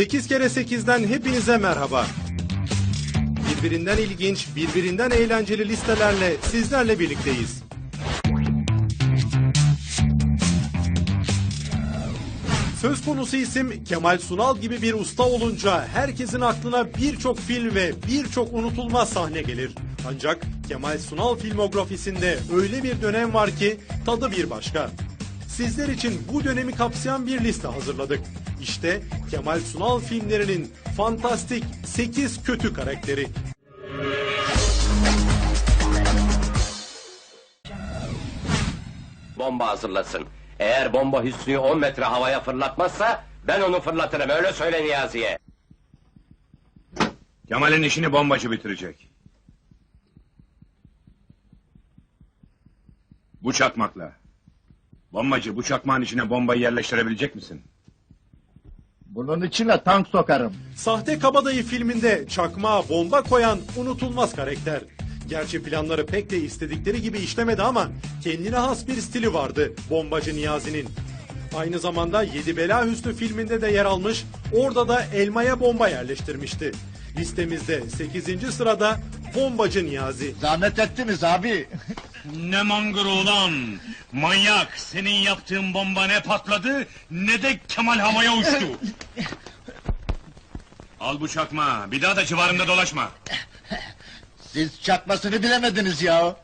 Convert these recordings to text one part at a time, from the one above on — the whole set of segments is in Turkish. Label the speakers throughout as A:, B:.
A: 8 kere 8'den hepinize merhaba. Birbirinden ilginç, birbirinden eğlenceli listelerle sizlerle birlikteyiz. Söz konusu isim Kemal Sunal gibi bir usta olunca herkesin aklına birçok film ve birçok unutulmaz sahne gelir. Ancak Kemal Sunal filmografisinde öyle bir dönem var ki tadı bir başka. Sizler için bu dönemi kapsayan bir liste hazırladık. İşte Kemal Sunal filmlerinin fantastik 8 kötü karakteri.
B: Bomba hazırlasın. Eğer bomba Hüsnü'yü 10 metre havaya fırlatmazsa ben onu fırlatırım öyle söyle Niyazi'ye.
C: Kemal'in işini bombacı bitirecek. Bu çakmakla. Bombacı bu çakmağın içine bombayı yerleştirebilecek misin?
D: Bunun içine tank sokarım.
A: Sahte Kabadayı filminde çakmağa bomba koyan unutulmaz karakter. Gerçi planları pek de istedikleri gibi işlemedi ama kendine has bir stili vardı bombacı Niyazi'nin. Aynı zamanda Yedi Bela Hüsnü filminde de yer almış, orada da elmaya bomba yerleştirmişti. Listemizde 8. sırada bombacı Niyazi.
D: Zahmet ettiniz abi.
E: Ne mangır ulan! Manyak! Senin yaptığın bomba ne patladı ne de Kemal havaya uçtu.
C: Al bu çakmağı. Bir daha da civarımda dolaşma.
D: Siz çakmasını bilemediniz ya.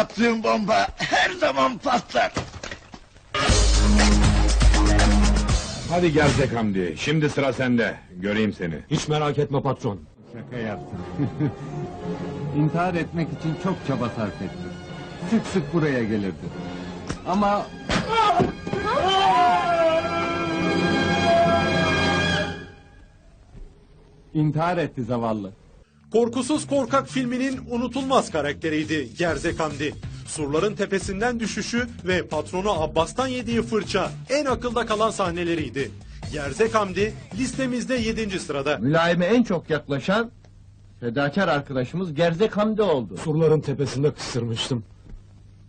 D: Yaptığım bomba her zaman patlar.
C: Hadi Gerzek Hamdi. Şimdi sıra sende. Göreyim seni.
F: Hiç merak etme patron.
G: Şaka yaptım. İntihar etmek için çok çaba sarf ettim. Sık sık buraya gelirdi. Ama intihar etti zavallı.
A: Korkusuz Korkak filminin unutulmaz karakteriydi Gerzek Hamdi. Surların tepesinden düşüşü ve patronu Abbas'tan yediği fırça en akılda kalan sahneleriydi. Gerzek Hamdi listemizde 7. sırada.
D: Mülayime en çok yaklaşan fedakar arkadaşımız Gerzek Hamdi oldu.
F: Surların tepesinde kıstırmıştım.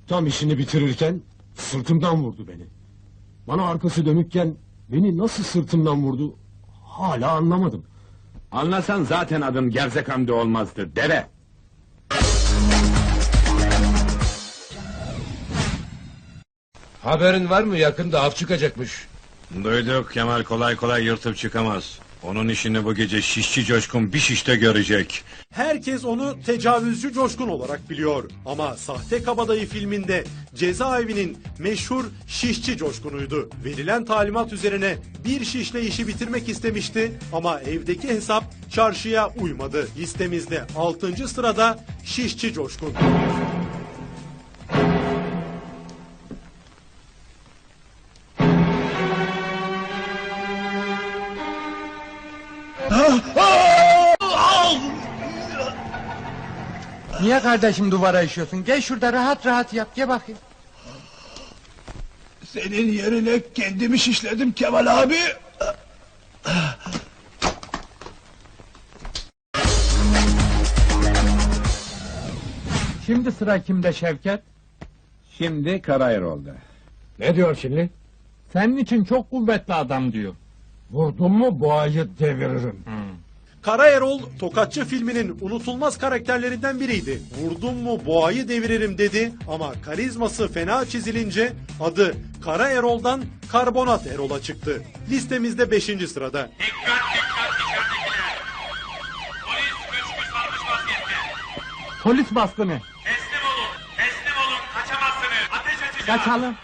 F: Tam işini bitirirken sırtımdan vurdu beni. Bana arkası dönükken beni nasıl sırtımdan vurdu hala anlamadım.
C: Anlasan zaten adın Gerzek Hamdi olmazdı. Deve.
H: Haberin var mı yakında av çıkacakmış.
C: Duyduk Kemal kolay kolay yırtıp çıkamaz. Onun işini bu gece şişçi coşkun bir şişte görecek.
A: Herkes onu tecavüzcü coşkun olarak biliyor. Ama Sahte Kabadayı filminde cezaevinin meşhur şişçi coşkunuydu. Verilen talimat üzerine bir şişle işi bitirmek istemişti ama evdeki hesap çarşıya uymadı. Listemizde 6. sırada şişçi coşkun.
G: Niye kardeşim duvara işiyorsun? Gel şurada rahat rahat yap. Gel bakayım.
H: Senin yerine kendimi şişledim Kemal abi.
G: Şimdi sıra kimde Şevket?
C: Şimdi Karayerol'da.
F: Ne diyor şimdi?
G: Senin için çok kuvvetli adam diyor.
F: Vurdum mu boğayı deviririm.
A: Kara Erol, Tokatçı filminin unutulmaz karakterlerinden biriydi. Vurdum mu boğayı deviririm dedi ama karizması fena çizilince adı Kara Erol'dan Karbonat Erol'a çıktı. Listemizde 5. sırada.
G: Polis baskını.
E: Teslim olun! Teslim olun! Kaçamazsınız! Ateş açacağım!
G: Kaçalım.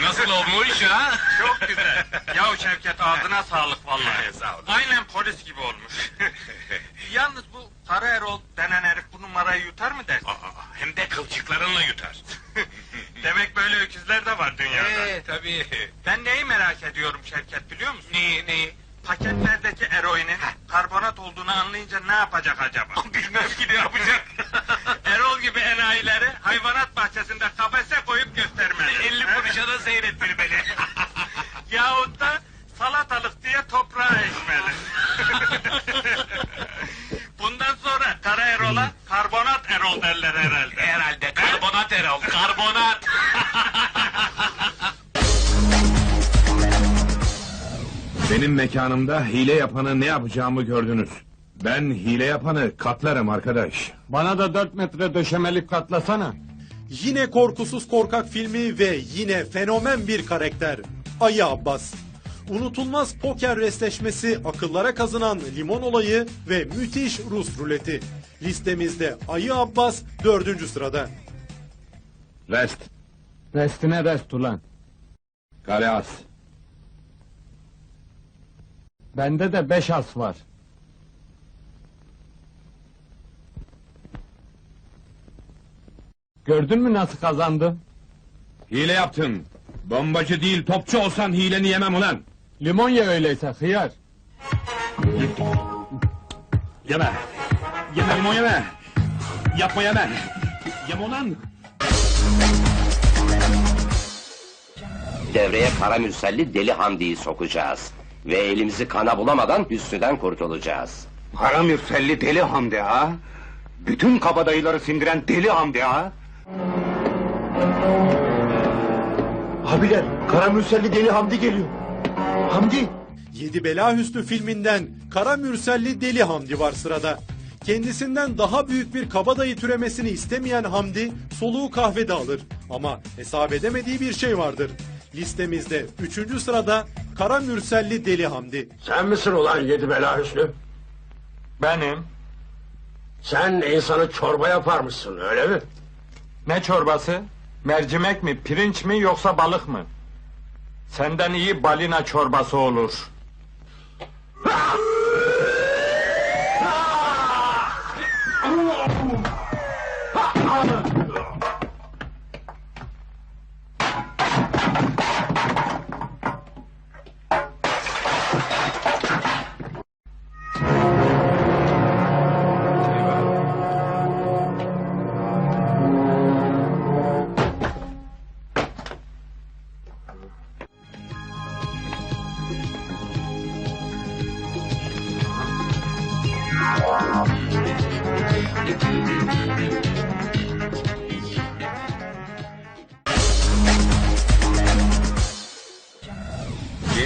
E: Nasıl olmuş ha? Çok güzel. Ya Şevket ağzına sağlık vallahi. Sağ. Aynen polis gibi olmuş. Yalnız bu Kara Erol denen herif bu numarayı yutar mı dersin? hem de kılçıklarınla yutar. Demek böyle öküzler de var dünyada. Ee, tabii. Ben neyi merak ediyorum Şevket biliyor musun? Neyi, neyi? Paketlerdeki eroinin karbonat olduğunu anlayınca ne yapacak acaba? Bilmem ki ne yapacak. Erol gibi hayvanat bahçesinde kafese koyup göstermeli. 50 kuruşa da seyrettirmeli. Yahut salatalık diye toprağa ekmeli. Bundan sonra Kara Erol'a karbonat Erol derler herhalde. Herhalde karbonat Erol, karbonat.
C: Benim mekanımda hile yapanı ne yapacağımı gördünüz. Ben hile yapanı katlarım arkadaş.
G: Bana da dört metre döşemelik katlasana.
A: Yine korkusuz korkak filmi ve yine fenomen bir karakter. Ayı Abbas. Unutulmaz poker resleşmesi, akıllara kazınan limon olayı ve müthiş Rus ruleti. Listemizde Ayı Abbas dördüncü sırada.
C: Rest.
G: Restine rest ulan.
C: Kale as.
G: Bende de beş as var. Gördün mü nasıl kazandım?
C: Hile yaptın. Bombacı değil topçu olsan hileni yemem ulan.
G: Limon ye öyleyse hıyar.
C: Yeme. Yeme limon yeme. Yapma yeme. Yeme ulan.
B: Devreye kara mürselli deli Hamdi'yi sokacağız. Ve elimizi kana bulamadan Hüsnü'den kurtulacağız.
I: Kara mürselli deli Hamdi ha? Bütün kabadayıları sindiren deli Hamdi ha? Abiler, Kara mürselli deli Hamdi geliyor. Hamdi!
A: Yedi Bela Hüsnü filminden Kara Mürselli Deli Hamdi var sırada. Kendisinden daha büyük bir kabadayı türemesini istemeyen Hamdi soluğu kahvede alır. Ama hesap edemediği bir şey vardır. Listemizde üçüncü sırada Kara Mürselli Deli Hamdi.
H: Sen misin ulan yedi bela Hüsnü?
E: Benim.
H: Sen insanı çorba yaparmışsın öyle mi?
E: Ne çorbası? Mercimek mi, pirinç mi yoksa balık mı? Senden iyi balina çorbası olur.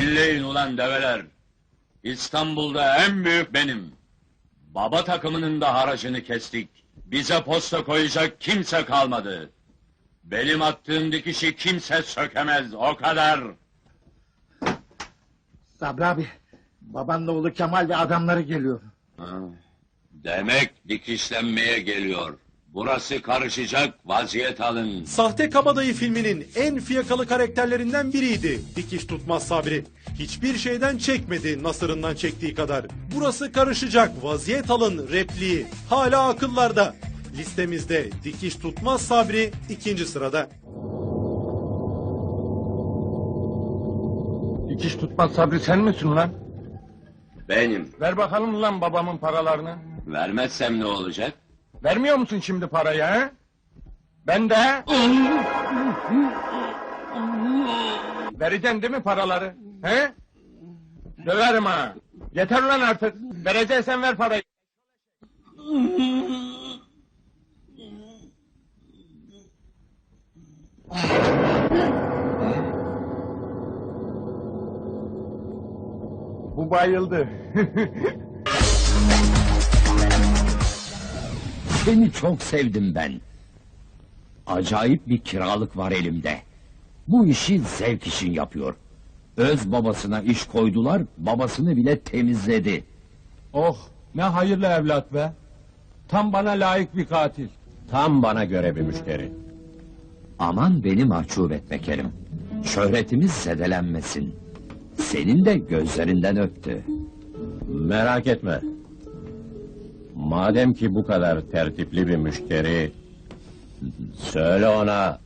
J: Dinleyin ulan develer. İstanbul'da en büyük benim. Baba takımının da haracını kestik. Bize posta koyacak kimse kalmadı. Benim attığım dikişi kimse sökemez, o kadar.
I: Sabri abi, babanla oğlu Kemal ve adamları geliyor.
J: Ha, Demek dikişlenmeye geliyor. Burası karışacak, vaziyet alın.
A: Sahte Kabadayı filminin en fiyakalı karakterlerinden biriydi Dikiş Tutmaz Sabri. Hiçbir şeyden çekmedi Nasır'ından çektiği kadar. Burası karışacak vaziyet alın repliği hala akıllarda. Listemizde Dikiş Tutmaz Sabri ikinci sırada.
G: Dikiş tutmaz Sabri sen misin ulan?
J: Benim.
G: Ver bakalım ulan babamın paralarını.
J: Vermezsem ne olacak?
G: Vermiyor musun şimdi parayı ha? Ben de... Vereceksin değil mi paraları? He? Döverim ha. Yeter lan artık. Vereceksen ver parayı. Bu bayıldı.
K: Seni çok sevdim ben. Acayip bir kiralık var elimde. Bu işi zevk için yapıyor. Öz babasına iş koydular, babasını bile temizledi.
G: Oh ne hayırlı evlat be. Tam bana layık bir katil.
K: Tam bana göre bir müşteri. Aman beni mahcup etme Kerim. Şöhretimiz zedelenmesin. Senin de gözlerinden öptü. Merak etme. Madem ki bu kadar tertipli bir müşteri... Söyle ona...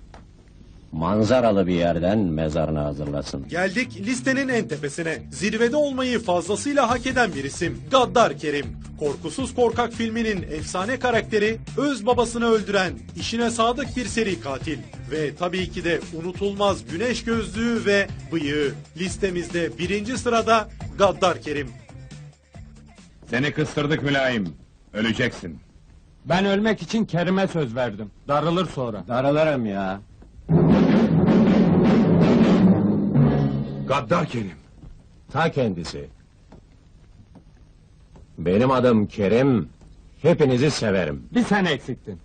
K: Manzaralı bir yerden mezarını hazırlasın.
A: Geldik listenin en tepesine. Zirvede olmayı fazlasıyla hak eden bir isim. Gaddar Kerim. Korkusuz Korkak filminin efsane karakteri öz babasını öldüren işine sadık bir seri katil. Ve tabii ki de unutulmaz güneş gözlüğü ve bıyığı. Listemizde birinci sırada Gaddar Kerim.
C: Seni kıstırdık mülayim. Öleceksin.
E: Ben ölmek için Kerim'e söz verdim. Darılır sonra.
L: Daralırım ya.
C: Gaddar Kerim.
L: Ta kendisi. Benim adım Kerim. Hepinizi severim.
E: Bir sen eksiktin.